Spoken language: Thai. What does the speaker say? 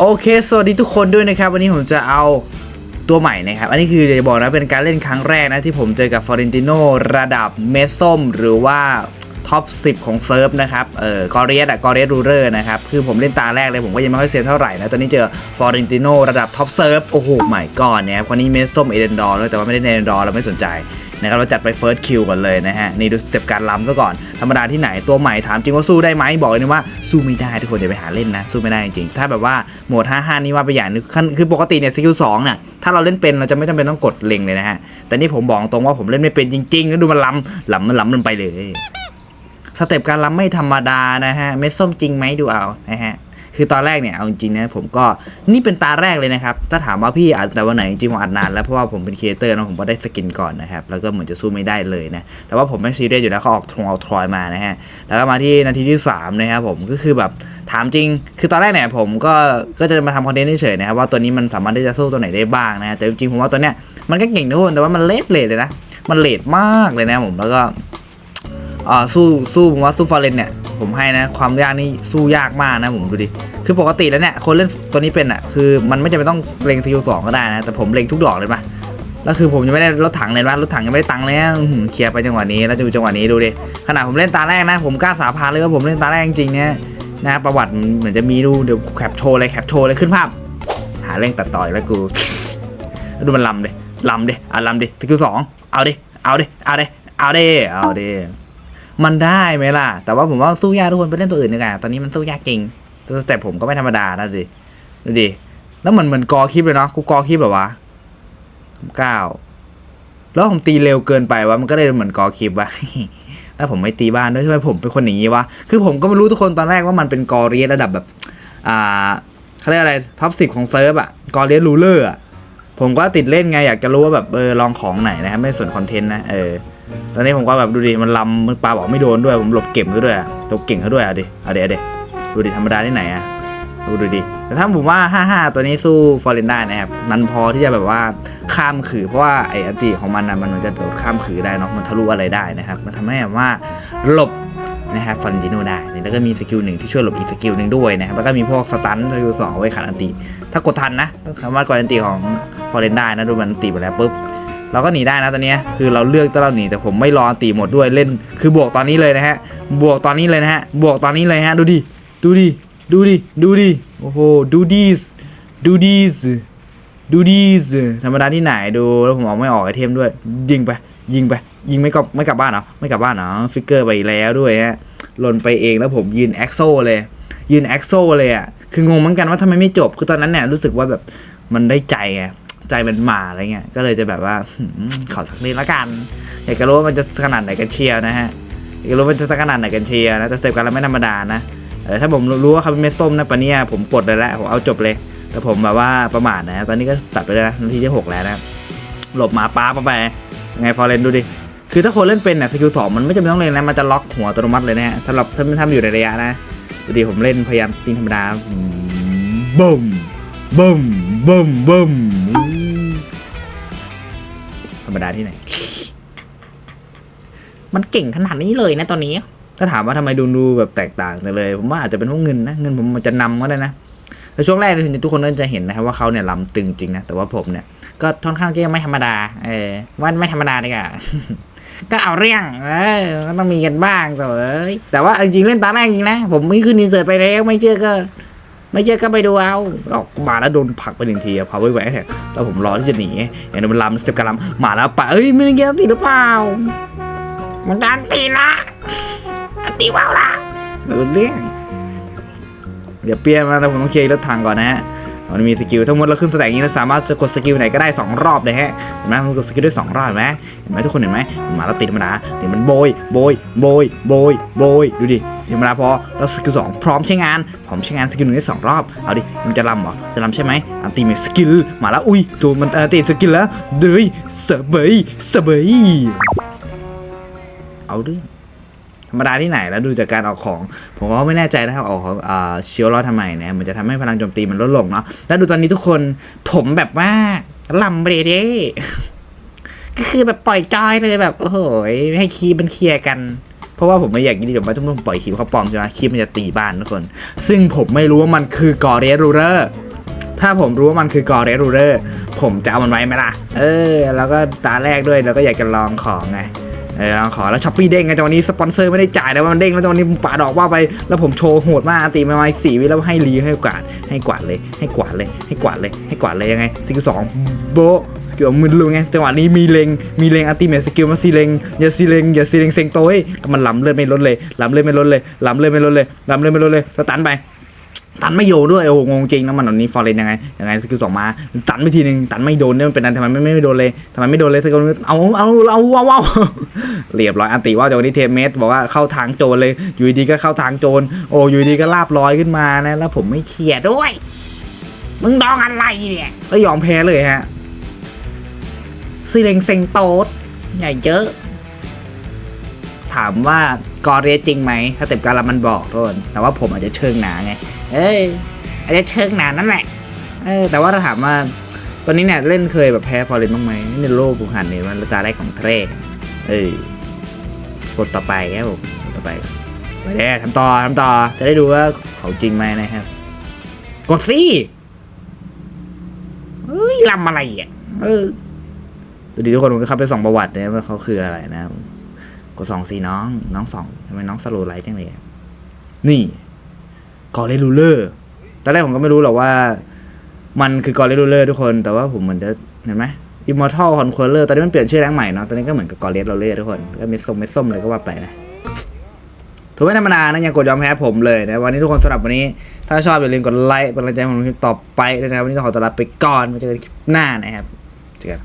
โอเค สวัสดีทุกคนด้วยนะครับ วันนี้ผมจะเอาตัวใหม่นะครับ อันนี้คือจะบอกนะเป็นการเล่นครั้งแรกนะ ที่ผมเจอกับฟอเรนติโนระดับเมสส้มหรือว่าท็อป 10 ของเซิร์ฟนะครับ เออกอเรียสอะกอเรียสรูเรอร์นะครับ คือผมเล่นตาแรกเลยผมก็ยังไม่ค่อยเซฟเท่าไหร่นะ ตอนนี้เจอฟอเรนติโนระดับท็อปเซิร์ฟ โอ้โหใหม่ก่อนเนี่ยคนนี้เมสส้มเอเดนดอร์ด้วยแต่ว่าไม่ได้เอเดนดอร์เราไม่สนใจ นะครับเราจัดไปเฟิร์สคิวก่อนเลยนะฮะนี่ดูสเต็ปการล้ำซะก่อนธรรมดาที่ไหนตัวใหม่ถามจริงว่าสู้ได้ไหมบอกเลยนะว่าสู้ไม่ได้ทุกคนอย่าไปหาเล่นนะสู้ไม่ได้จริงถ้าแบบว่าโหมด 55 นี่ว่าไปอย่างนึงคือปกติเนี่ยสกิล2เนี่ยถ้าเราเล่นเป็นเราจะไม่จำเป็นต้องกดเล็งเลยนะฮะแต่นี่ผมบอกตรงว่าผมเล่นไม่เป็นจริงๆแล้วดูมันล้ำล้ำมันล้ำมันไปเลยสเต็ปการล้ำไม่ธรรมดานะฮะเม็ดส้มจริงไหมดูเอานะฮะ คือตอนแรกเนี่ยเอาจริงนะผมก็นี่เป็นตาแรกเลยนะครับ ถ้าถามว่าพี่อัดแต่วันไหนจริงๆผมอัดนานแล้วเพราะว่าผมเป็นครีเอเตอร์นะผมก็ได้สกินก่อนนะครับแล้วก็เหมือนจะสู้ไม่ได้เลยนะแต่ว่าผมไม่ซีเรียสอยู่แล้วเขาออกทงเอาทรอยมานะฮะแล้วก็มาที่นาทีที่3นะครับผมก็คือแบบถามจริง คือตอนแรกเนี่ยผมก็ก็จะมาทำคอนเทนต์เฉยๆนะครับว่าตัวนี้มันสามารถที่จะสู้ตัวไหนได้บ้างนะฮะแต่จริงๆผมว่าตัวเนี้ยมันก็เก่งทุกคนแต่ว่ามันเลทเลทเลยนะมันเลทมากเลยนะผมแล้วก็อ่าสู้สู้ผมว่าสู้ฟอร์เรนเนี่ย ผมให้นะ ความยากนี่สู้ยากมากนะผมดูดิ คือปกติแล้วเนี่ยคนเล่นตัวนี้เป็นอะ คือมันไม่จำเป็นต้องเล็งสกิลสองก็ได้นะ แต่ผมเล็งทุกดอกเลยปะแล้วคือผมยังไม่ได้รถถังเลยว่ารถถังยังไม่ได้ตังค์เลยนะเคลียร์ไปจังหวะนี้แล้วดูจังหวะนี้ดูดิ ขนาดผมเล่นตาแรกนะ ผมกล้าสาพานเลยว่าผมเล่นตาแรกจริงๆเนี่ยนะประวัติเหมือนจะมีดูเดี๋ยวแคปโชว์เลยแคปโชว์เลยขึ้นภาพ หาเร่งตัดต่อยแล้วกูแล้วดูมันลำดิลำดิอะลำดิสกิลสองเอาดิเอาดิเอาดิเอาดิเอาดิ มันได้ไหมล่ะ แต่ว่าผมว่าสู้ยากทุกคนไปเล่นตัวอื่นดีกว่าตอนนี้มันสู้ยากจริงตัวสเต็ปผมก็ไม่ธรรมดานะดิดูดิแล้วเหมือนเหมือนกอคลิปเลยเนาะกูกอคลิปแบบวะเก้าแล้วผมตีเร็วเกินไปวะมันก็เลยเหมือนกอคลิปวะแล้วผมไม่ตีบ้านด้วยทำไมผมเป็นคนอย่างนี้วะคือผมก็ไม่รู้ทุกคนตอนแรกว่ามันเป็นกอเรียสระดับแบบ อ่าเขาเรียกอะไรท็อปสิบของเซิร์ฟอะกอเรียสรูเลอร์อะผมก็ติดเล่นไงอยากจะรู้ว่าแบบเออลองของไหนนะครับไม่ส่วนคอนเทนต์นะเออ ตอนนี้ผมก็แบบดูดิมันลำมันปลาบอกไม่โดนด้วยผมหลบเก่งซะด้วยอะหลบเก่งซะด้วยอะดิเอาเดี๋ยวเดี๋ยวดูดิธรรมดาที่ไหนอะดูดูดิแต่ถ้าผมว่า 55 ตัวนี้สู้ฟอร์เรนได้นะครับมันพอที่จะแบบว่าข้ามขือเพราะว่าไอ้อันติของมันนะมันมันจะโดดข้ามขือได้เนาะมันทะลุอะไรได้นะครับ มันทำให้แบบว่าหลบนะครับฟอร์เรนติโนได้ แล้วก็มีสกิลหนึ่งที่ช่วยหลบอีกสกิลหนึ่งด้วยนะครับแล้วก็มีพวกสตันสกิลสองไว้ขัดอันติ ถ้ากดทันนะต้องสามารถกดอันติของฟอร์เรนได้นะดูมันอันติไปแล้วปุ๊บ เราก็หนีได้นะตอนนี้คือเราเลือกตอนเราหนีแต่ผมไม่รอตีหมดด้วยเล่น คือบวกตอนนี้เลยนะฮะ บวกตอนนี้เลยนะฮะ บวกตอนนี้เลยฮะ ดูดิ ดูดิ ดูดิ ดูดิ โอ้โห ดูดิสดูดิสดูดิสธรรมดาที่ไหนดู แล้วผมออกไม่ออกไอเทมด้วย ยิงไป ยิงไป ยิงไม่กลับไม่กลับบ้านเหรอ ไม่กลับบ้านเหรอ ฟิกเกอร์ไปแล้วด้วยฮะ หล่นไปเองแล้วผมยืนแอ็กโซเลย ยืนแอ็กโซเลยอะ คืองงเหมือนกันว่าทำไมไม่จบ คือตอนนั้นเนี่ยรู้สึกว่าแบบมันได้ใจไง ใจมันหมาอะไรเงี้ย ก็เลยจะแบบว่าขอสักนิดละกัน อยากจะรู้ว่ามันจะขนาดไหนกันเชียวนะฮะ อยากจะรู้ว่ามันจะขนาดไหนกันเชียวนะ แต่เสพกันแล้วไม่ธรรมดานะถ้าผมรู้ว่าเขาเป็นเม็ดส้มนะปะเนี่ยผมกดเลยล้วผมเอาจบเลย แต่ผมแบบว่าประมาทนะ ตอนนี้ก็ตัดไปแล้วนะนาทีที่หกแล้วนะ หลบหมาป้าไป ไงฟอร์เรนดูดิ คือถ้าคนเล่นเป็นเนี่ยสกิลสองมันไม่จำเป็นต้องเล่นนะ มันจะล็อกหัวอัตโนมัติเลยนะฮะสำหรับถ้าไม่ทำอยู่ในระยะนะดูดิผมเล่นพยายามตีธรรมดาบึ้มบึ้มบึ้มบึ้ม รรมดาที่ไหน มันเก่งขนาดนี้เลยนะตอนนี้ ถ้าถามว่าทำไมดูดูแบบแตกต่างจังเลย ผมว่าอาจจะเป็นเพราะเงินนะ เงินผมมันจะนำก็ได้นะแต่ช่วงแรกเนี่ยทุกคนก็จะเห็นนะครับว่าเขาเนี่ยลำตึงจริงนะ แต่ว่าผมเนี่ยก็ค่อนข้างที่จะไม่ธรรมดา เออว่าไม่ธรรมดาดีกว่าก็เอาเรื่อง เออก็ต้องมีกันบ้างเถอะเอ้ยแต่ว่าจริงๆเล่นตาแรกจริงนะ ผมไม่ขึ้นอินเสิร์ตไปแล้วไม่เชื่อก็ ไม่เชื่อก็ไปดูเอาออกมาแล้วโดนผักไปหนึ่งทีพาไว้แหวกแล้วผมรอที่จะหนีเห็นมันลำสเต็ปการลำมาแล้วปะเอ้ยไม่ได้เกี่ยติดหรือเปล่า มันดันตีนะอันตีว้าวละเดี๋ยวเรื่องเดี๋ยวเปลี่ยนมาแต่ผมต้องเคลียร์รถถังก่อนนะฮะมันมีสกิลทั้งหมดเราขึ้นสแต็กอย่างนี้เราสามารถจะกดสกิลไหนก็ได้ 2 รอบเลยฮะเห็นไหมมันกดสกิลได้ 2 รอบเห็นไหมเห็นไหมทุกคนเห็นไหมมันมาแล้วติดธรรมดาติดมันโบยโบยโบยโบยโบยดูดิ ธรรมดาพอแล้วสกิลสองพร้อมใช้งานพร้อมใช้งานสกิลหนึ่งได้สองรอบเอาดิมันจะลำเหรอจะลำใช่ไหมอันตีมีสกิลมาแล้วอุ้ยตัวมันติดสกิลแล้วเดยสเบยสเบยเอาเรื่องธรรมดาที่ไหนแล้วดูจากการออกของ ผมก็ไม่แน่ใจนะครับออกของเชียวรอดทำไมนะมันจะทำให้พลังโจมตีมันลดลงเนาะแล้วดูตอนนี้ทุกคนผมแบบว่าลำเบรเด้ก็คือแบบปล่อยจอยเลยแบบ โอ้โหให้คีมันเคลียร์กัน ราะว่าผมไม่อยากยินแบบว่าทุกคนปล่อยคลิปเขาปลอมใช่ไหมคลิปมันจะตีบ้านทุกคน ซึ่งผมไม่รู้ว่ามันคือกอเรสรูเรอร์ถ้าผมรู้ว่ามันคือกอเรสรูเลอร์ผมจะเอามันไว้ไหมล่ะ เออ แล้วก็ตาแรกด้วยแล้วก็อยากจะลองของไง เออลองขอแล้วช้อปปี้เด้งไงจังหวะนี้สปอนเซอร์ไม่ได้จ่ายแต่ว่ามันเด้งแล้วจังหวะนี้ผมปาดอกว่าไปแล้วผมโชว์โหดมากตีมาไม้สี่วิแล้วให้รีให้กวาดให้กวาดเลย ให้กวาดเลย ให้กวาดเลยให้กวาดเลยยังไงสกิลสองโบะสกิลมือลุงไงจังหวะนี้มีเลงมีเลงอัลติเมทสกิลมาซีเลงอย่าซีเลงอย่าซีเลงเซ็งโต้ยมันล้ำเลือดไม่ลดเลยล้ำเลือดไม่ลดเลยล้ำเลือดไม่ลดเลยล้ำเลือดไม่ลดเลยสตันไป ตันไม่โยด้วยโอ้โหงงจริงแล้วมันตอนนี้ฟอร์เรนยังไงยังไงสกิลสองมา ตันไปทีนึงตันไม่โดนเนี่ยมันเป็นอันทำไมไม่ไม่โดนเลยทำไมไม่โดนเลยสกิลเอาเอาเอาว้าวว้าเรียบร้อยอันติว่าจากวันนี้เทมเมสบอกว่าเข้าทางโจรเลยอยู่ดีก็เข้าทางโจรโอ้อยู่ดีก็ลาบลอยขึ้นมานะแล้วผมไม่เครียดด้วย มึงดองอะไรเนี่ยแล้วยอมแพ้เลยฮะซีเลงเซงโตสใหญ่เยอะถามว่ากอเรสจริงไหมถ้าเต็มการละมันบอกทุกคนแต่ว่าผมอาจจะเชิงหนาไง เอ้ยอาจจะเชิงหนานั่นแหละ เออ แต่ว่าถ้าถามว่าตอนนี้เนี่ยเล่นเคยแบบแพ้ฟอร์เรนบ้างไหมในโลกฟูหันเนี่ยมันตาแรกของเทรกเออกดต่อไปครับผมกดต่อไปไปเด้ทำต่อทำต่อ จะได้ดูว่าเขาจริงไหมนะครับ กดสิเฮ้ยลำอะไรอะเออดูดีทุกคนผมก็เข้าไปส่องประวัตินะว่าเขาคืออะไรนะกดสองสีน้อง น้องสองทำไมน้องสโลไลท์จังเลยนี่ กอเรลูเลอร์ตอนแรกผมก็ไม่รู้หรอกว่า มันคือกอริลเลอร์ทุกคน แต่ว่าผมเหมือนจะเห็นไหมอิมมอร์ทัลคอนเคอเลอร์ตอนนี้มันเปลี่ยนชื่อแรงใหม่เนาะ ตอนนี้ก็เหมือนกับกอริลเลอร์ทุกคน ก็เม็ดส้มเม็ดส้มเลยก็ว่าไปนะถือว่ธรรมดานะยังกดยอมแพ้ผมเลยนะ วันนี้ทุกคนสำหรับวันนี้ ถ้าชอบอย่าลืมกดไลค์เป็นกำลังใจผมคลิปต่อไปด้วยนะ วันนี้ต้องขอตัวลาไปก่อนมาเจอกันคลิปหน้านะครับ เจอกัน